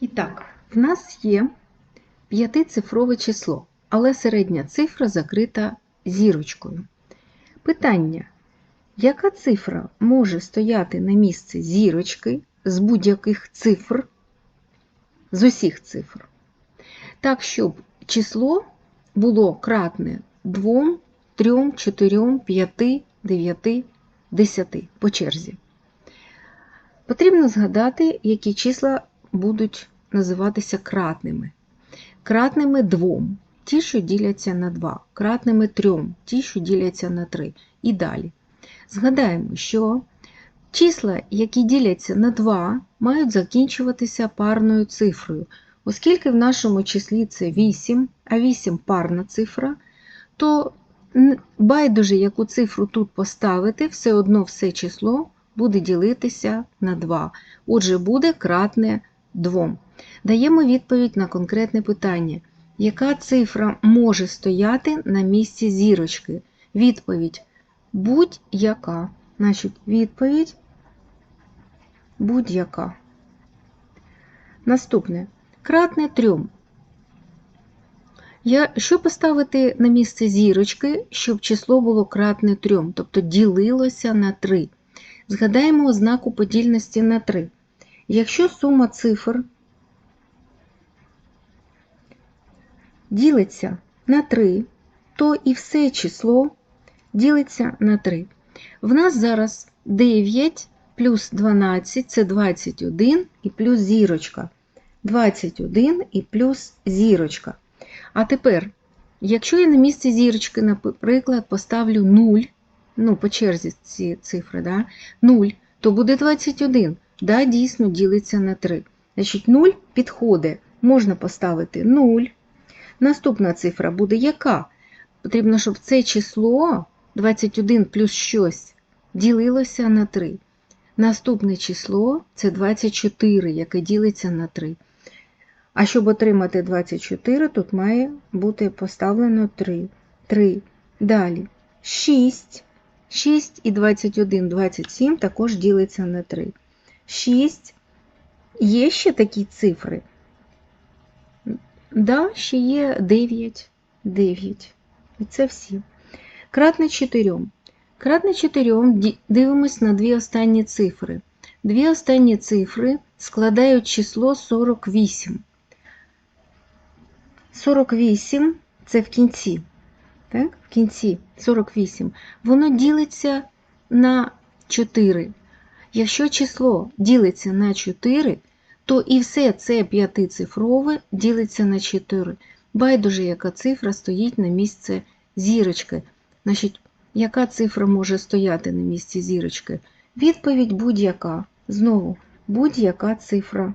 І так, в нас є п'ятицифрове число, але середня цифра закрита зірочкою. Питання: яка цифра може стояти на місці зірочки з будь-яких цифр, з усіх цифр? Так, щоб число було кратне 2, 3, 4, 5, 9, 10 по черзі. Потрібно згадати, які числа будуть називатися кратними. Кратними 2, ті, що діляться на 2, кратними 3, ті, що діляться на 3. І далі. Згадаємо, що числа, які діляться на 2, мають закінчуватися парною цифрою. Оскільки в нашому числі це 8, а 8 парна цифра, то байдуже, яку цифру тут поставити, все одно все число буде ділитися на 2. Отже, буде кратне 2. Даємо відповідь на конкретне питання. Яка цифра може стояти на місці зірочки? Відповідь будь-яка. Значить, відповідь будь-яка. Наступне. Кратне 3. Я, Що поставити на місце зірочки, щоб число було кратне 3, тобто ділилося на 3. Згадаємо ознаку подільності на 3. Якщо сума цифр ділиться на 3, то і все число ділиться на 3. В нас зараз 9 плюс 12 це 21 і плюс зірочка. 21 і плюс зірочка. А тепер, якщо я на місці зірочки, наприклад, поставлю 0, ну, по черзі ці цифри, да, 0, то буде 21. Да, дійсно ділиться на 3. Значить, 0 підходить. Можна поставити 0. Наступна цифра буде яка? Потрібно, щоб це число 21 плюс щось ділилося на 3. Наступне число це 24, яке ділиться на 3. А щоб отримати 24, тут має бути поставлено 3. 3. Далі 6. 6 і 21, 27 також ділиться на 3. 6. Є ще такі цифри? Да, ще є 9. 9. І це всі. Кратне 4. Кратне 4 дивимось на дві останні цифри. Дві останні цифри складають число 48. 48 це в кінці. Так? В кінці 48. Воно ділиться на 4. Якщо число ділиться на 4, то і все це п'ятицифрове ділиться на 4. Байдуже, яка цифра стоїть на місці зірочки. Значить, яка цифра може стояти на місці зірочки? Відповідь будь-яка. Знову, будь-яка цифра.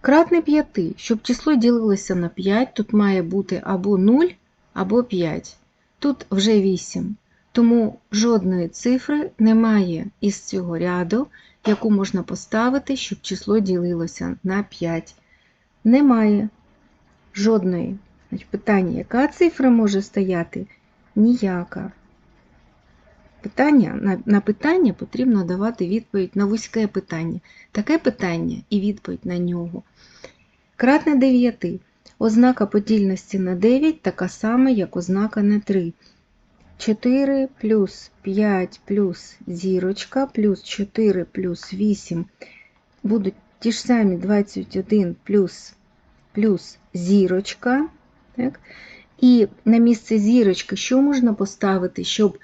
Кратне 5. Щоб число ділилося на 5, тут має бути або 0, або 5. Тут вже 8. Тому жодної цифри немає із цього ряду, яку можна поставити, щоб число ділилося на 5. Немає жодної. Питання, яка цифра може стояти? Ніяка. Питання, на, на питання потрібно давати відповідь на вузьке питання. Таке питання і відповідь на нього. Кратне 9. Ознака подільності на 9 така сама, як ознака на 3. 4 плюс 5 плюс зірочка, плюс 4 плюс 8 будуть ті ж самі 21 плюс плюс зірочка. Так? І на місце зірочки що можна поставити, щоб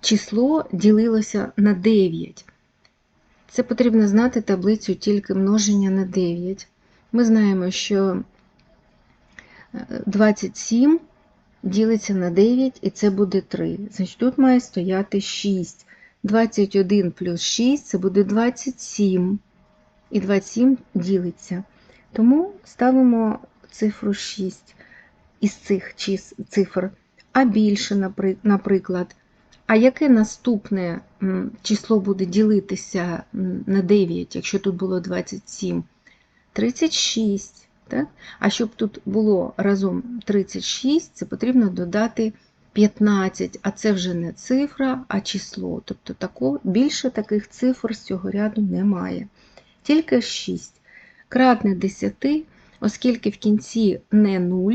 число ділилося на 9? Це потрібно знати таблицю тільки множення на 9. Ми знаємо, що 27 ділиться на 9, і це буде 3. Значить, тут має стояти 6. 21 плюс 6 це буде 27. І 27 ділиться. Тому ставимо цифру 6 із цих цифр. А більше, наприклад. А яке наступне число буде ділитися на 9, якщо тут було 27? 36. Так? А щоб тут було разом 36, це потрібно додати 15, а це вже не цифра, а число. Тобто тако, більше таких цифр з цього ряду немає. Тільки 6. Кратне 10, оскільки в кінці не 0,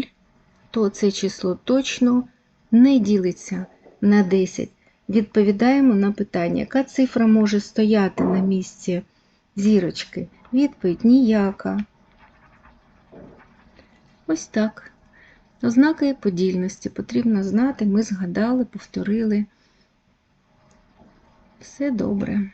то це число точно не ділиться на 10. Відповідаємо на питання, яка цифра може стояти на місці зірочки? Відповідь ніяка. Ось так. Ознаки подільності потрібно знати. Ми згадали, повторили. Все добре.